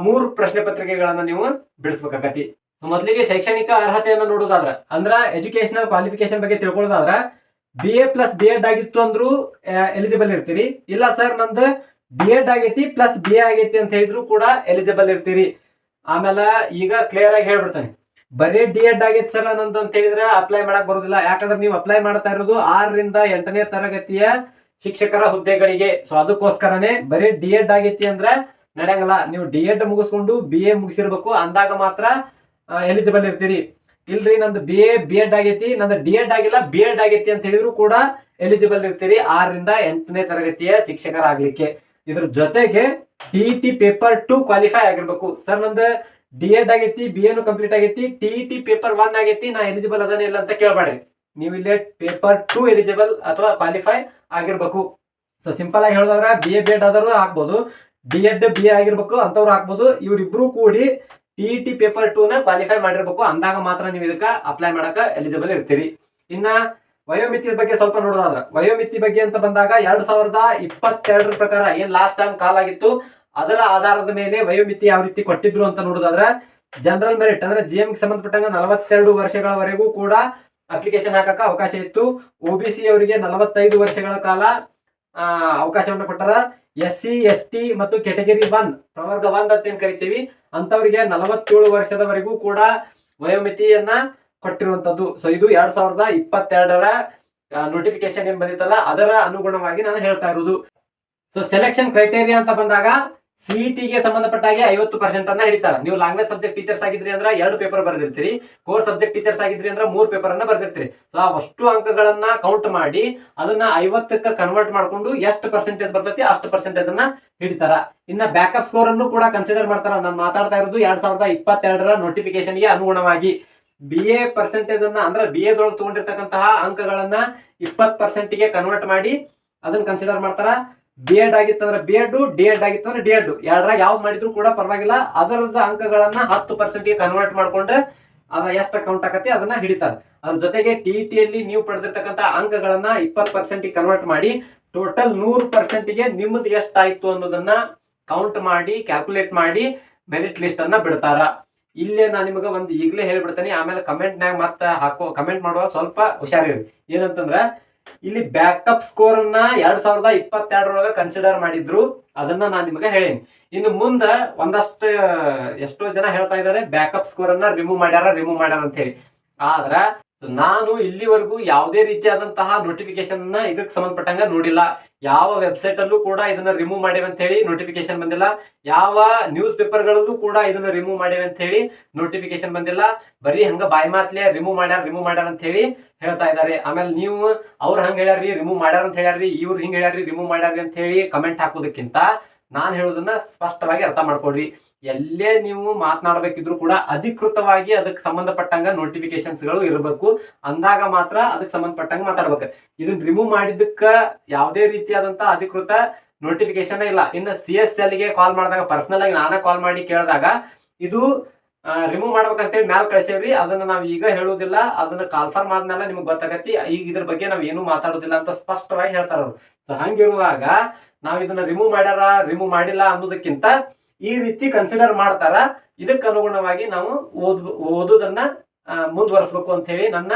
ಮೂರು ಪ್ರಶ್ನೆ ಪತ್ರಿಕೆಗಳನ್ನ ನೀವು ಬಿಡಿಸ್ಬೇಕಾಗತಿ. ಮೊದಲಿಗೆ ಶೈಕ್ಷಣಿಕ ಅರ್ಹತೆಯನ್ನು ನೋಡೋದಾದ್ರ, ಅಂದ್ರ ಎಜುಕೇಶನಲ್ ಕ್ವಾಲಿಫಿಕೇಶನ್ ಬಗ್ಗೆ ತಿಳ್ಕೊಳ್ಳೋದಾದ್ರ B A plus B Ed ಆಗಿತ್ತು ಅಂದ್ರೂ ಎಲಿಜಿಬಲ್ ಇರ್ತೀರಿ. ಇಲ್ಲ ಸರ್ ನಂದು ಬಿ ಎಡ್ ಆಗೈತಿ ಪ್ಲಸ್ ಬಿ ಎ ಆಗೈತಿ ಅಂತ ಹೇಳಿದ್ರು ಕೂಡ ಎಲಿಜಿಬಲ್ ಇರ್ತೀರಿ. ಆಮೇಲೆ ಈಗ ಕ್ಲಿಯರ್ ಆಗಿ ಹೇಳ್ಬಿಡ್ತಾನೆ. ಬರೀ ಡಿ ಎಡ್ ಆಗೈತಿ ಸರ್ ನಂದು ಅಂತ ಹೇಳಿದ್ರೆ ಅಪ್ಲೈ ಮಾಡಕ್ ಬರೋದಿಲ್ಲ. ಯಾಕಂದ್ರೆ ನೀವು ಅಪ್ಲೈ ಮಾಡ್ತಾ ಇರೋದು ಆರರಿಂದ ಎಂಟನೇ ತರಗತಿಯ ಶಿಕ್ಷಕರ ಹುದ್ದೆಗಳಿಗೆ. ಸೊ ಅದಕ್ಕೋಸ್ಕರನೇ ಬರೀ ಡಿ ಎಡ್ ಆಗೈತಿ ಅಂದ್ರೆ ನಡೆಯಂಗಲ್ಲ. ನೀವು ಡಿ ಎಡ್ ಮುಗಿಸ್ಕೊಂಡು ಬಿ ಎ ಮುಗಿಸಿರ್ಬೇಕು. ಅಂದಾಗ ಮಾತ್ರ ಎಲಿಜಿಬಲ್ ಇರ್ತೀರಿ? ಇಲ್ರಿ, ನಂದು ಬಿ ಎ ಬಿ ಎಡ್ ಆಗೈತಿ. ನಂದು ಡಿ ಎಡ್ ಆಗಿಲ್ಲ ಬಿ ಎಡ್ ಆಗೈತಿ ಅಂತ ಹೇಳಿದ್ರು ಕೂಡ ಎಲಿಜಿಬಲ್ ಇರ್ತೀರಿ. ಆರರಿಂದ ಎಂಟನೇ ತರಗತಿಯ ಶಿಕ್ಷಕರಾಗ್ಲಿಕ್ಕೆ. ಇದ್ರ ಜೊತೆಗೆ T T paper two qualify ಆಗಿರ್ಬೇಕು. ಸರ್ ನಂದು ಡಿ ಎಡ್ ಆಗೈತಿ ಬಿ ಎನು ಕಂಪ್ಲೀಟ್ ಆಗೈತಿ. ಟಿ ಟಿ ಪೇಪರ್ ಒನ್ ಆಗೈತಿ. ನಾ ಎಲಿಜಿಬಲ್ ಅದಾನೆ ಇಲ್ಲ ಅಂತ ಕೇಳಬೇಡ್ರಿ. ನೀವು ಇಲ್ಲೇ ಪೇಪರ್ ಟು ಎಲಿಜಿಬಲ್ ಅಥವಾ ಕ್ವಾಲಿಫೈ ಆಗಿರ್ಬೇಕು. ಸೊ ಸಿಂಪಲ್ ಆಗಿ ಹೇಳೋದಾದ್ರೆ ಬಿ ಎ ಬಿ ಎಡ್ ಆದರೂ ಆಗ್ಬೋದು. ಡಿ ಎಡ್ ಬಿ ಎ ಆಗಿರ್ಬೇಕು ಅಂತವ್ರು ಹಾಕ್ಬೋದು ಇವ್ರಿಬ್ರು ಕೂಡಿ ಟಿ ಟಿ ಪೇಪರ್ ಟೂ ನ ಕ್ವಾಲಿಫೈ ಮಾಡಿರ್ಬೇಕು. ಅಂದಾಗ ಮಾತ್ರ ನೀವು ಇದಕ್ಕೆ ಅಪ್ಲೈ ಮಾಡಕ ಎಲಿಜಿಬಲ್ ಇರ್ತೀರಿ. ಇನ್ನ ವಯೋಮಿತಿ ಬಗ್ಗೆ ಸ್ವಲ್ಪ ನೋಡೋದಾದ್ರೆ. ವಯೋಮಿತಿ ಬಗ್ಗೆ ಅಂತ ಬಂದಾಗ ಎರಡ್ ಸಾವಿರದ ಇಪ್ಪತ್ತೆರಡರ ಪ್ರಕಾರ ಏನ್ ಲಾಸ್ಟ್ ಟೈಮ್ ಕಾಲ್ ಆಗಿತ್ತು, ಅದರ ಆಧಾರದ ಮೇಲೆ ವಯೋಮಿತಿ ಯಾವ ರೀತಿ ಕೊಟ್ಟಿದ್ರು ಅಂತ ನೋಡೋದಾದ್ರೆ ಜನರಲ್ ಮೆರಿಟ್ ಅಂದ್ರೆ ಜಿ ಎಂ ಸಂಬಂಧಪಟ್ಟಂಗ ನಲವತ್ತೆರಡು ವರ್ಷಗಳವರೆಗೂ ಕೂಡ ಅಪ್ಲಿಕೇಶನ್ ಹಾಕಕ ಅವಕಾಶ ಇತ್ತು. ಒ ಬಿ ಸಿ ಅವರಿಗೆ ನಲವತ್ತೈದು ವರ್ಷಗಳ ಕಾಲ ಅವಕಾಶವನ್ನ ಕೊಟ್ಟಾರ. ಎಸ್ ಸಿ ಎಸ್ ಟಿ ಮತ್ತು ಕೆಟಗರಿ ಒನ್ ಪ್ರವರ್ಗ ಒನ್ ಅಂತ ಏನ್ ಕರಿತೀವಿ? ಅಂತವರಿಗೆ ನಲವತ್ತೇಳು ವರ್ಷದವರೆಗೂ ಕೂಡ ವಯೋಮಿತಿಯನ್ನ ಕೊಟ್ಟಿರುವಂತದ್ದು. ಸೊ ಇದು ಎರಡ್ ಸಾವಿರದ ಇಪ್ಪತ್ತೆರಡರ ನೋಟಿಫಿಕೇಶನ್ ಏನ್ ಬಂದಿತ್ತಲ್ಲ, ಅದರ ಅನುಗುಣವಾಗಿ ನಾನು ಹೇಳ್ತಾ ಇರೋದು ಸೊ ಸೆಲೆಕ್ಷನ್ ಕ್ರೈಟೇರಿಯಾ ಅಂತ ಬಂದಾಗ ಸಿಇಟಿ ಗೆ ಸಂಬಂಧಪಟ್ಟ ಹಾಗೆ ಐವತ್ತು ಪರ್ಸೆಂಟ್ ಅನ್ನ ಹಿಡಿತಾರೆ. ನೀವು ಲ್ಯಾಂಗ್ವೇಜ್ ಸಬ್ಜೆಕ್ಟ್ ಟೀಚರ್ಸ್ ಆಗಿದ್ರಿ ಅಂದ್ರೆ ಎರಡು ಪೇಪರ್ ಬರೆದಿರ್ತೀರಿ. ಕೋರ್ ಸಬ್ಜೆಕ್ಟ್ ಟೀಚರ್ಸ್ ಆಗಿದ್ರಿ ಅಂದ್ರೆ ಮೂರು ಪೇಪರ್ ಅನ್ನ ಬರೆದಿರ್ತೀರಿ. ಸೊ ಅಷ್ಟು ಅಂಕಗಳನ್ನ ಕೌಂಟ್ ಮಾಡಿ ಅದನ್ನ ಐವತ್ತಕ್ಕೆ ಕನ್ವರ್ಟ್ ಮಾಡ್ಕೊಂಡು ಎಷ್ಟು ಪರ್ಸೆಂಟೇಜ್ ಬರ್ತೈತಿ ಅಷ್ಟು ಪರ್ಸೆಂಟೇಜ್ ಅನ್ನ ಹಿಡಿತಾರ. ಇನ್ನ ಬ್ಯಾಕಪ್ ಸ್ಕೋರ್ ಅನ್ನು ಕೂಡ ಕನ್ಸಿಡರ್ ಮಾಡ್ತಾರ. ನಾನು ಮಾತಾಡ್ತಾ ಇರೋದು ಎರಡ್ ಸಾವಿರದ ಇಪ್ಪತ್ತೆರಡರ ನೋಟಿಫಿಕೇಶನ್ಗೆ ಗೆ ಅನುಗುಣವಾಗಿ. ಬಿ ಎ ಪರ್ಸೆಂಟೇಜ್ ಅನ್ನ ಅಂದ್ರೆ ಬಿ ಎದೊಳಗೆ ತಗೊಂಡಿರ್ತಕ್ಕಂತಹ ಅಂಕಗಳನ್ನ ಇಪ್ಪತ್ ಪರ್ಸೆಂಟ್ಗೆ ಕನ್ವರ್ಟ್ ಮಾಡಿ ಅದನ್ನ ಕನ್ಸಿಡರ್ ಮಾಡ್ತಾರ. ಬಿ ಎಡ್ ಆಗಿತ್ತಂದ್ರೆ ಬಿ ಎಡ್ ಡಿ ಎಡ್ ಆಗಿತ್ತಂದ್ರೆ ಡಿ ಎಡ್ ಎರಡರಾಗ ಯಾವ್ದು ಮಾಡಿದ್ರು ಕೂಡ ಪರವಾಗಿಲ್ಲ. ಅದರದ ಅಂಕಗಳನ್ನ ಹತ್ತು ಪರ್ಸೆಂಟ್ಗೆ ಕನ್ವರ್ಟ್ ಮಾಡ್ಕೊಂಡು, ಅದ ಎಷ್ಟು ಕೌಂಟ್ ಆಕತಿ ಅದನ್ನ ಹಿಡಿತಾರೆ. ಅದ್ರ ಜೊತೆಗೆ ಟಿ ಅಲ್ಲಿ ನೀವು ಪಡೆದಿರ್ತಕ್ಕಂಥ ಅಂಕಗಳನ್ನ ಇಪ್ಪತ್ತು ಪರ್ಸೆಂಟ್ ಕನ್ವರ್ಟ್ ಮಾಡಿ ಟೋಟಲ್ ನೂರು ಪರ್ಸೆಂಟ್ಗೆ ನಿಮ್ಮದು ಎಷ್ಟಾಯ್ತು ಅನ್ನೋದನ್ನ ಕೌಂಟ್ ಮಾಡಿ ಕ್ಯಾಲ್ಕುಲೇಟ್ ಮಾಡಿ ಮೆರಿಟ್ ಲಿಸ್ಟ್ ಅನ್ನ ಬಿಡ್ತಾರ. ಇಲ್ಲೇ ನಾನು ನಿಮಗೆ ಒಂದು ಈಗಲೇ ಹೇಳ್ಬಿಡ್ತೇನೆ, ಆಮೇಲೆ ಕಮೆಂಟ್ನಾಗ ಮತ್ತೆ ಹಾಕೋ ಕಮೆಂಟ್ ಮಾಡುವಾಗ ಸ್ವಲ್ಪ ಹುಷಾರಿರಿ ಏನಂತಂದ್ರ ಇಲ್ಲಿ ಬ್ಯಾಕಪ್ ಸ್ಕೋರ್ ಅನ್ನ ಎರಡ್ ಸಾವಿರದ ಇಪ್ಪತ್ತೆರಡರೊಳಗೆ ಕನ್ಸಿಡರ್ ಮಾಡಿದ್ರು. ಅದನ್ನ ನಾನು ನಿಮಗೆ ಹೇಳೀನಿ. ಇನ್ನು ಮುಂದ ಒಂದಷ್ಟು, ಎಷ್ಟೋ ಜನ ಹೇಳ್ತಾ ಇದ್ದಾರೆ ಬ್ಯಾಕಪ್ ಸ್ಕೋರ್ ಅನ್ನ ರಿಮೂವ್ ಮಾಡ್ಯಾರ ರಿಮೂವ್ ಮಾಡ್ಯಾರ ಅಂತ ಹೇಳಿ. ಆದ್ರ ನಾನು ಇಲ್ಲಿವರೆಗೂ ಯಾವುದೇ ರೀತಿಯಾದಂತಹ ನೋಟಿಫಿಕೇಶನ್ ಇದಕ್ಕೆ ಸಂಬಂಧಪಟ್ಟಂಗ ನೋಡಿಲ್ಲ. ಯಾವ ವೆಬ್ಸೈಟ್ ಅಲ್ಲೂ ಕೂಡ ಇದನ್ನ ರಿಮೂವ್ ಮಾಡಿವೆ ಅಂತ ಹೇಳಿ ನೋಟಿಫಿಕೇಶನ್ ಬಂದಿಲ್ಲ. ಯಾವ ನ್ಯೂಸ್ ಪೇಪರ್ ಗಳಲ್ಲೂ ಕೂಡ ಇದನ್ನ ರಿಮೂವ್ ಮಾಡಿವೆ ಅಂತ ಹೇಳಿ ನೋಟಿಫಿಕೇಶನ್ ಬಂದಿಲ್ಲ. ಬರೀ ಹಂಗ ಬಾಯಿ ಮಾತ್ಲೆ ರಿಮೂವ್ ಮಾಡ್ಯಾರ ರಿಮೂವ್ ಮಾಡ್ಯಾರ ಅಂತ ಹೇಳಿ ಹೇಳ್ತಾ ಇದ್ದಾರೆ. ಆಮೇಲೆ ನೀವು ಅವ್ರು ಹಂಗ ಹೇಳ್ಯಾರ್ರಿ ರಿಮೂವ್ ಮಾಡ್ಯಾರ ಅಂತ ಹೇಳ್ಯಾರ್ರಿ, ಇವ್ರು ಹಿಂಗ್ ಹೇಳ್ಯಾರ್ರಿ ರಿಮೂವ್ ಮಾಡ್ಯಾರ ಅಂತ ಹೇಳಿ ಕಮೆಂಟ್ ಹಾಕೋದಕ್ಕಿಂತ ನಾನು ಹೇಳೋದನ್ನ ಸ್ಪಷ್ಟವಾಗಿ ಅರ್ಥ ಮಾಡ್ಕೊಡ್ರಿ ಎಲ್ಲೇ ನೀವು ಮಾತನಾಡಬೇಕಿದ್ರು ಕೂಡ ಅಧಿಕೃತವಾಗಿ ಅದಕ್ಕೆ ಸಂಬಂಧಪಟ್ಟಂಗ ನೋಟಿಫಿಕೇಶನ್ಸ್ಗಳು ಇರಬೇಕು. ಅಂದಾಗ ಮಾತ್ರ ಅದಕ್ಕೆ ಸಂಬಂಧಪಟ್ಟಂಗ ಮಾತಾಡ್ಬೇಕು. ಇದನ್ನ ರಿಮೂವ್ ಮಾಡಿದ್ದಕ್ಕ ಯಾವುದೇ ರೀತಿಯಾದಂತ ಅಧಿಕೃತ ನೋಟಿಫಿಕೇಶನ್ ಇಲ್ಲ. ಇನ್ನು ಸಿ ಎಸ್ ಎಲ್ಗೆ ಕಾಲ್ ಮಾಡಿದಾಗ ಪರ್ಸನಲ್ ಆಗಿ ನಾನೇ ಕಾಲ್ ಮಾಡಿ ಕೇಳಿದಾಗ ಇದು ರಿಮೂವ್ ಮಾಡ್ಬೇಕಂತೇಳಿ ಮ್ಯಾಲ್ ಕಳಿಸೇವ್ರಿ. ಅದನ್ನ ನಾವು ಈಗ ಹೇಳುವುದಿಲ್ಲ ಅದನ್ನ ಕಾಲ್ಫಾರ್ಮ್ ಆದ್ಮೇಲೆ ನಿಮ್ಗೆ ಗೊತ್ತಾಗತ್ತಿ ಈಗ ಇದ್ರ ಬಗ್ಗೆ ನಾವು ಏನು ಮಾತಾಡೋದಿಲ್ಲ ಅಂತ ಸ್ಪಷ್ಟವಾಗಿ ಹೇಳ್ತಾರ ಅವ್ರು ಹಂಗಿರುವಾಗ ನಾವ್ ಇದನ್ನ ರಿಮೂವ್ ಮಾಡ್ಯಾರ ರಿಮೂವ್ ಮಾಡಿಲ್ಲ ಅನ್ನೋದಕ್ಕಿಂತ ಈ ರೀತಿ ಕನ್ಸಿಡರ್ ಮಾಡ್ತಾರ ಇದಕ್ಕೆ ಅನುಗುಣವಾಗಿ ನಾವು ಓದ್, ಓದೋದನ್ನ ಮುಂದುವರಿಸ್ಬೇಕು ಅಂತ ಹೇಳಿ ನನ್ನ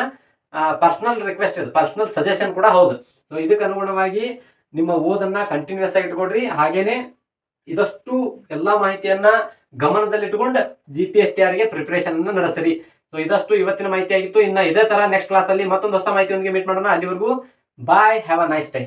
ಪರ್ಸನಲ್ ರಿಕ್ವೆಸ್ಟ್ ಇದು. ಪರ್ಸನಲ್ ಸಜೆಷನ್ ಕೂಡ ಹೌದು. ಸೊ ಇದಕ್ಕೆ ಅನುಗುಣವಾಗಿ ನಿಮ್ಮ ಓದನ್ನ ಕಂಟಿನ್ಯೂಸ್ ಆಗಿ ಇಟ್ಕೊಡ್ರಿ. ಹಾಗೇನೆ ಇದಷ್ಟು ಎಲ್ಲಾ ಮಾಹಿತಿಯನ್ನ ಗಮನದಲ್ಲಿಟ್ಟುಕೊಂಡು ಜಿ ಪಿ ಎಸ್ ಟಿ ಆರ್ಗೆ ಪ್ರಿಪರೇಷನ್ ಅನ್ನ ನಡೆಸಿರಿ. ಸೊ ಇದಷ್ಟು ಇವತ್ತಿನ ಮಾಹಿತಿ ಆಗಿತ್ತು. ಇನ್ನ ಇದೇ ತರ ನೆಕ್ಸ್ಟ್ ಕ್ಲಾಸ್ ಅಲ್ಲಿ ಮತ್ತೊಂದು ಹೊಸ ಮಾಹಿತಿಯೊಂದಿಗೆ ಮೀಟ್ ಮಾಡೋಣ. ಅಲ್ಲಿವರೆಗೂ bye have a nice day